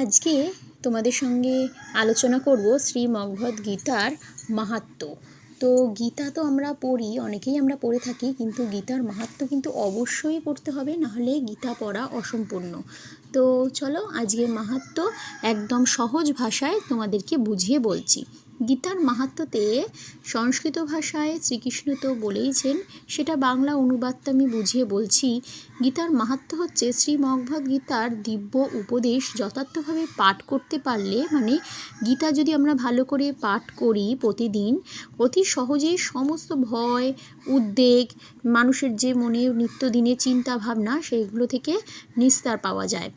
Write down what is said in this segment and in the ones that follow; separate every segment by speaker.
Speaker 1: আজকে তোমাদের সঙ্গে আলোচনা করব শ্রীমদ্ভগবদ্ গীতার মাহাত্ম। তো গীতা তো আমরা পড়ি, অনেকেই আমরা পড়ে থাকি, কিন্তু গীতার মাহাত্ম কিন্তু অবশ্যই পড়তে হবে, নাহলে গীতা পড়া অসম্পূর্ণ। তো চলো আজকে মাহাত্ম একদম সহজ ভাষায় তোমাদেরকে বুঝিয়ে বলছি। গীতার মাহাত্ম্যতে সংস্কৃত ভাষায় শ্রীকৃষ্ণ তো বলেইছেন, সেটা বাংলা অনুবাদটা আমি বুঝিয়ে বলছি। গীতার মাহাত্ম্য হচ্ছে শ্রীমদ্ভগবদ্ গীতার দিব্য উপদেশ যথার্থভাবে পাঠ করতে পারলে মানে গীতা যদি আমরা ভালো করে পাঠ করি প্রতিদিন, অতি সহজেই সমস্ত ভয়, উদ্বেগ, মানুষের যে মনে নিত্যদিনে চিন্তা ভাবনা সেইগুলো থেকে নিস্তার পাওয়া যায়।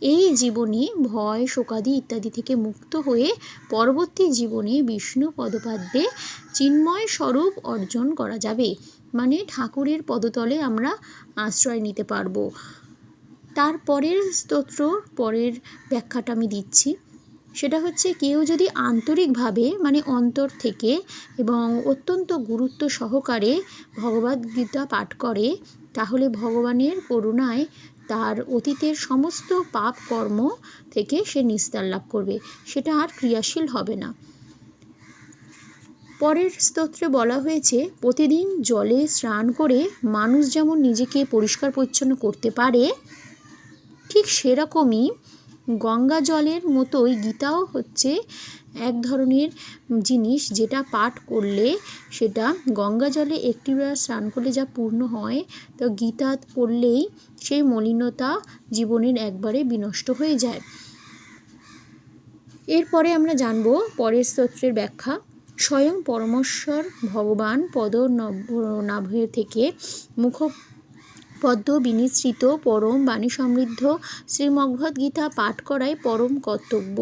Speaker 1: এই জীবনে ভয়, শোকাদি ইত্যাদি থেকে মুক্ত হয়ে পরবর্তী জীবনে বিষ্ণু পদপাদ্যে চিন্ময় স্বরূপ অর্জন করা যাবে। মানে ঠাকুরের পদতলে আমরা আশ্রয় নিতে পারব। তারপরের স্তোত্র, পরের ব্যাখ্যাটা আমি দিচ্ছি। সেটা হচ্ছে কেউ যদি আন্তরিকভাবে মানে অন্তর থেকে এবং অত্যন্ত গুরুত্ব সহকারে ভগবদ্গীতা পাঠ করে, তাহলে ভগবানের করুণায় তার অতীতের সমস্ত পাপ কর্ম থেকে সে নিস্তার লাভ করবে। সেটা আর ক্রিয়াশীল হবে না। পরের স্তোত্রে বলা হয়েছে, প্রতিদিন জলে স্নান করে মানুষ যেমন নিজেকে পরিষ্কার পরিচ্ছন্ন করতে পারে, ঠিক সেরকমই গঙ্গা জলের মতোই গীতাও হচ্ছে এক ধরনের জিনিস যেটা পাঠ করলে সেটা গঙ্গা জলে একটিবার স্নান করলে যা পূর্ণ হয়, তো গীতা পড়লেই সেই মলিনতা জীবনের একবারে বিনষ্ট হয়ে যায়। এরপরে আমরা জানব পরের স্তোত্রের ব্যাখ্যা। স্বয়ং পরমেশ্বর ভগবান পদ নাভের থেকে মুখ পদ্ম, বিনিসৃত, পরম, বাণী সমৃদ্ধ শ্রীমদ্ভগবদ্ গীতা পাঠ করাই পরম কর্তব্য।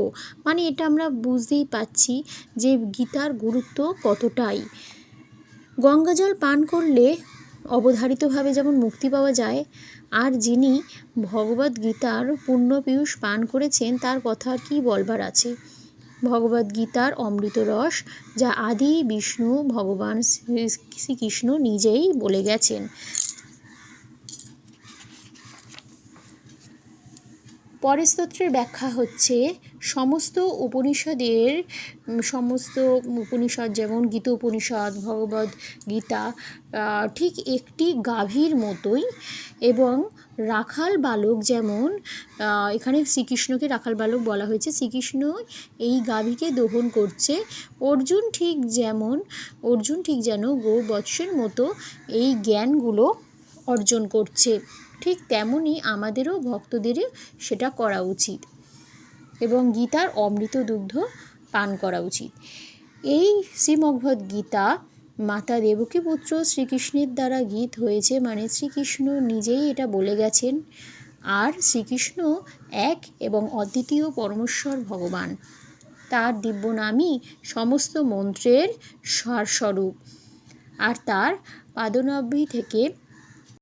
Speaker 1: মানে এটা আমরা বুঝতেই পাচ্ছি যে গীতার গুরুত্ব কতটাই। গঙ্গাজল পান করলে অবধারিতভাবে যেমন মুক্তি পাওয়া যায়, আর যিনি ভগবদ্ গীতার পূর্ণ পীয়ূষ পান করেছেন, তার কথা কি বলবার আছে? ভগবদ্ গীতার অমৃত রস, যা আদি বিষ্ণু ভগবান শ্রীকৃষ্ণ নিজেই বলে গেছেন। পরের ব্যাখ্যা হচ্ছে, সমস্ত উপনিষদের সমস্ত উপনিষদ যেমন গীত উপনিষদ, ভগবদ গীতা ঠিক একটি গাভীর মতোই এবং রাখাল বালক যেমন এখানে শ্রীকৃষ্ণকে রাখাল বালক বলা হয়েছে। শ্রীকৃষ্ণ এই গাভীকে দহন করছে। অর্জুন ঠিক যেমন, অর্জুন ঠিক যেন গৌবৎসের মতো এই জ্ঞানগুলো অর্জন করছে। ঠিক তেমনই আমাদেরও ভক্তদেরও সেটা করা উচিত এবং গীতার অমৃত দুগ্ধ পান করা উচিত। এই শ্রীমদ্ভগবদ্ গীতা মাতা দেবকী পুত্র শ্রীকৃষ্ণের দ্বারা গীত হয়েছে মানে শ্রীকৃষ্ণ নিজেই এটা বলে গেছেন। আর শ্রীকৃষ্ণ এক এবং অদ্বিতীয় পরমেশ্বর ভগবান। তার দিব্য নামই সমস্ত মন্ত্রের সারস্বরূপ। আর তার পাদনাভি থেকে